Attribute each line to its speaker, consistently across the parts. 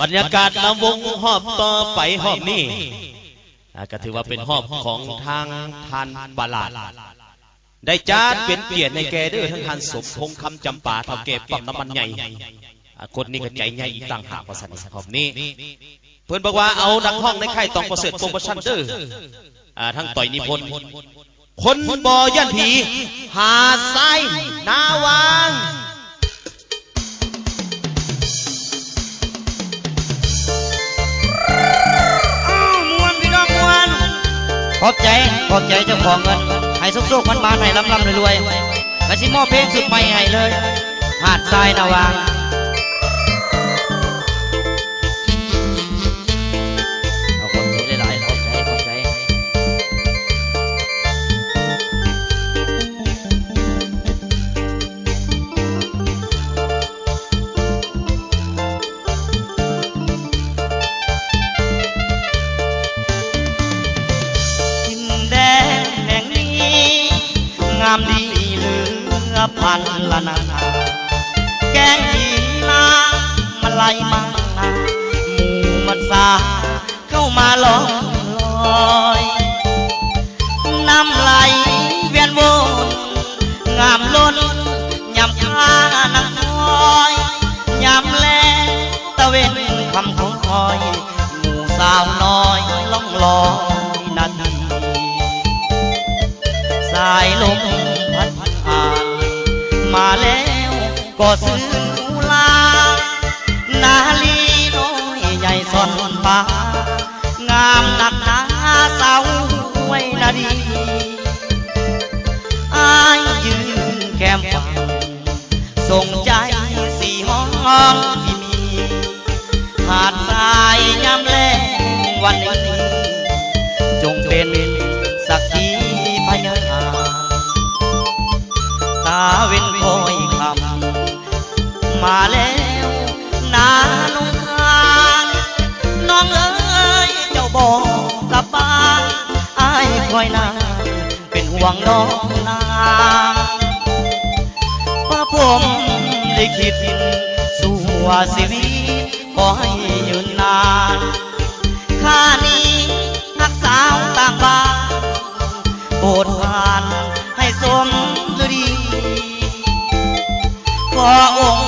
Speaker 1: บรรยากาศลำวงหอบต่อไปหอบนี้อ่ก็ถือว่าเป็นหอบของทางทานบาลาด ได้จัดเป็นเกียรติในแกเด้อทั้งทานสมพงษ์คำจำปาเท่าแก่ปั๊มน้ำมันใหญ่คนนี้ก็ใจใหญ่อีกต่างหากว่าสันหอบนี้เพื่อนบอกว่าเอาดังห้องในค่ายตองประเสริฐโปรโมชั่นเด้อทั้งต่อยนิพนธ์คนบอยันผี หาดทรายนาวาง
Speaker 2: ขอบใจขอบใจเจ้าของเงิน ให้สุกๆมันมานให้ลำๆรวยๆกะสิมอบเพลงสุดใหม่ให้เลยหาดทรายนาวาง พันละนานาแกงหินนามันไหลมานาหมูมันสาเข้ามาลอยลอยน้ำไหลเวียนวนงามล้นยำค้านักน้อยยำแลตะเวนคำของคอยหมู่สาวน้อยล่องลอยนาทีสายลม ก็ซื้อลา นาลีน้อยใหญ่ซ่อนป่างามหนักหนาสาวไว้นาดีอายยืนแก้มฟังส่งใจสี่ห้องที่มี หาดทรายยามแลงวันนี้ อยนาเป็นห่วงน้องนาว่าผมได้คิดสู่วาชีวิตขอให้ยืนนานข้านี้นักสาวต่างบ้านโปรดผ่านให้สมฤดีขอองค์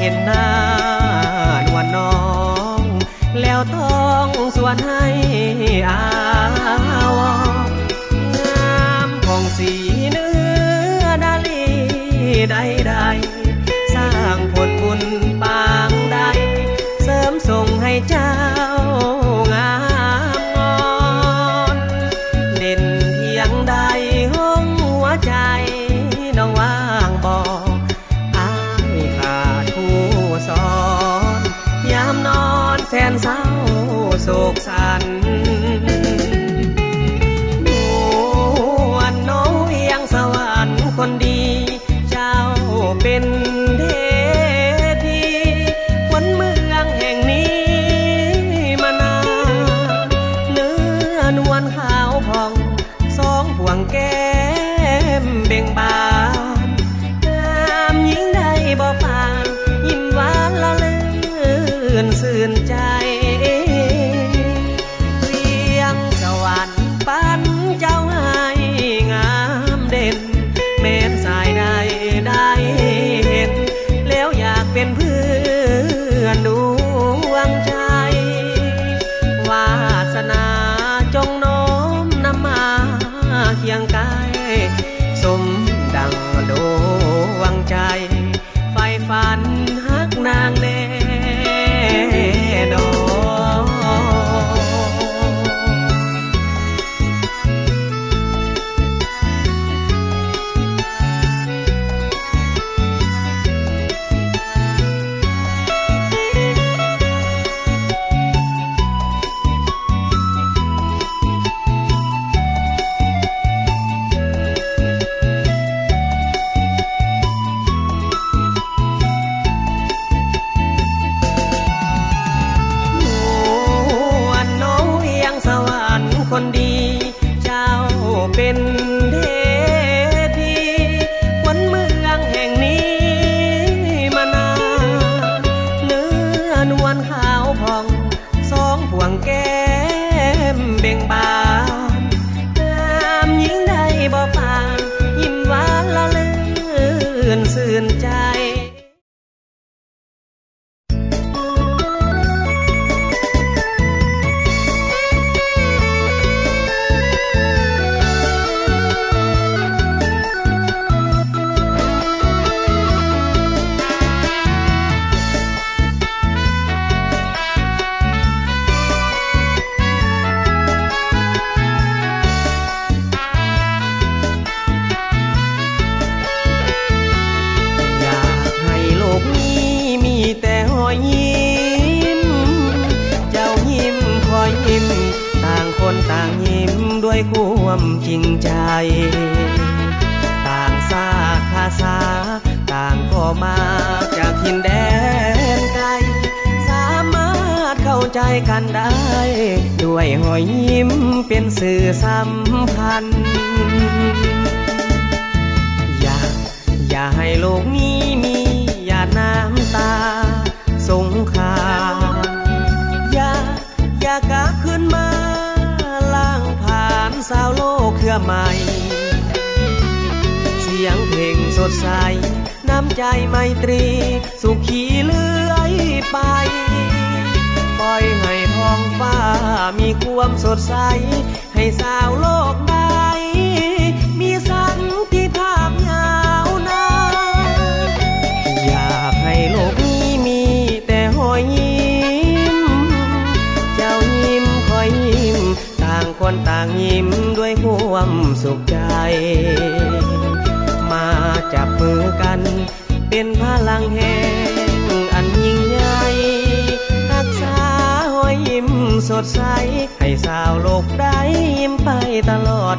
Speaker 2: เห็น
Speaker 3: หน้านวลน้อง แล้วต้องส่วนให้อา โศกสันน้องเอียงสวรรค์คนดี เจ้าเป็นเทพีคนเมืองแห่งนี้มานาเนื้อนวลขาวผ่อง สองพวงแก้มเบ่งบาน ต่างซาภาษา ต่างก็มาจากทินแดนไกล สามารถเข้าใจกันได้ ด้วยหอยยิ้มเป็นสื่อสัมพันธ์ อย่า อย่าให้โลกนี้มีหยาดน้ำตา สงครา ใหม่ เสียงเพลงสดใส น้ำใจไมตรี สุขีเลื่อยไป ปล่อยให้ท้องฟ้ามีความสดใส ให้สาวโลกได้ สุขใจ มาจับมือกัน เป็นพลังแห่งอันยิ่งใหญ่รักษาหอยยิ้มสดใส ให้สาวโลกได้ยิ้มไปตลอด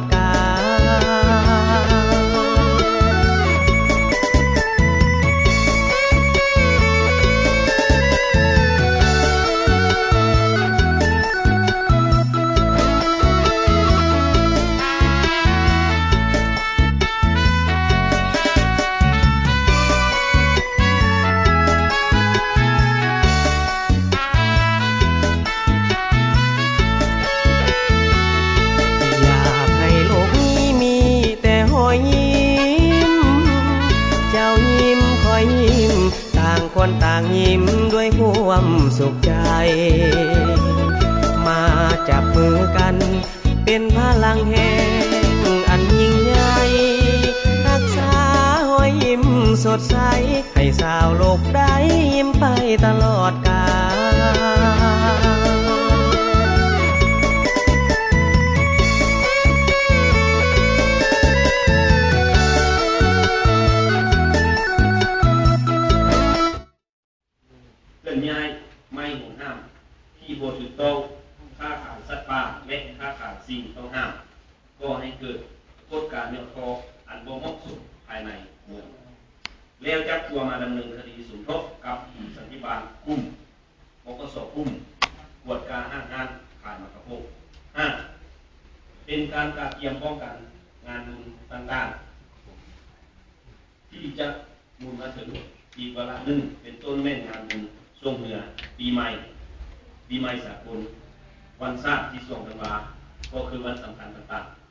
Speaker 3: ความสุขใจ มาจับมือกัน เป็นพลังแห่งอันยิ่งใหญ่รักษาหอยยิ้มสดใส ให้สาวโลกได้ยิ้มไปตลอดกาล
Speaker 4: ที่โบถือโต๊ะค่าขายสัตว์ป่าและค่าขายสิ่งต้องห้ามก็ให้เกิดกฎการเมืองคออันบ่เหมาะสมภายในเมืองแล้วจับตัวมาดำเนินคดีสมทบกับสันติบาลกุ้มบกสกุ้มกวดการห้างงานขายมากระโปงห้าเป็นการการเตรียมป้องกันงานบุญต่างๆ ที่จะมุนมาถึงอีกเวลาหนึ่งเป็นต้นแม่นงานบุญช่วงเหนือปีใหม่ ปีใหม่สากลวันชาติที่ส่งกันมาก็คือวันสำคัญต่างๆ